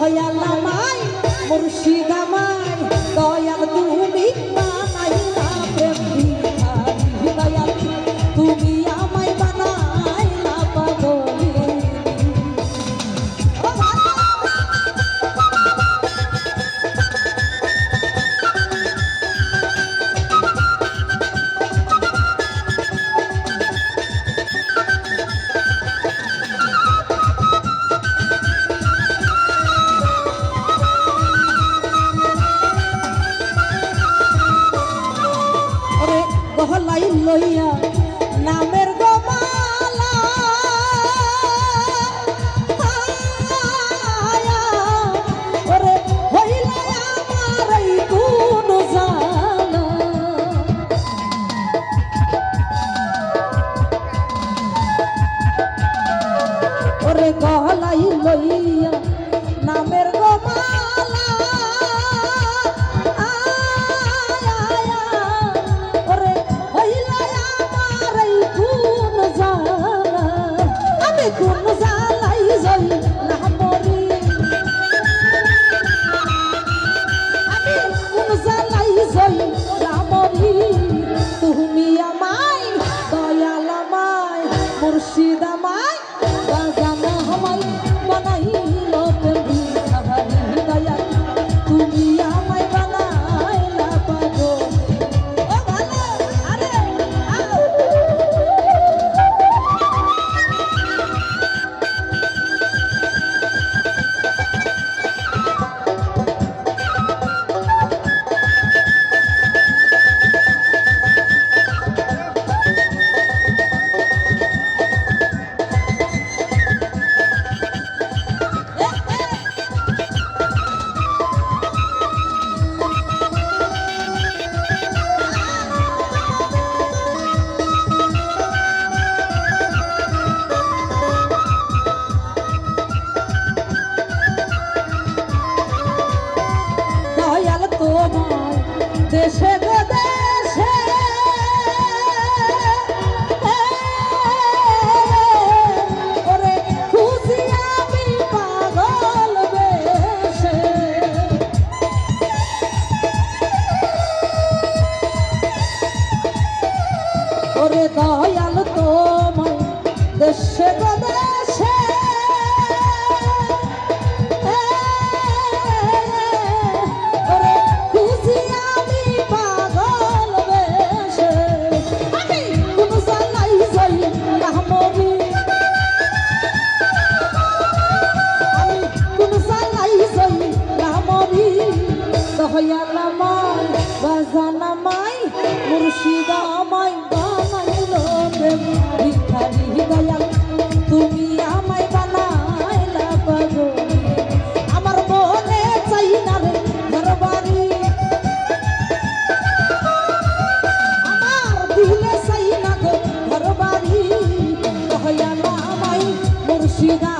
দয়াল আমায় মুর্শিদ আমায় দয়াল তুমি গহলাই লইয়া নামে এসে দয়াল আমায় বাজান আমায় মুর্শিদ আমায় বানাইল প্রেম ভিখারি দয়াল। তুমি আমায় বানাইলা পাগল। আমার বলে চাই না রে ঘর বাড়ি আমার দিলে চাই না গো ঘর বাড়ি দয়াল আমায় মুর্শিদা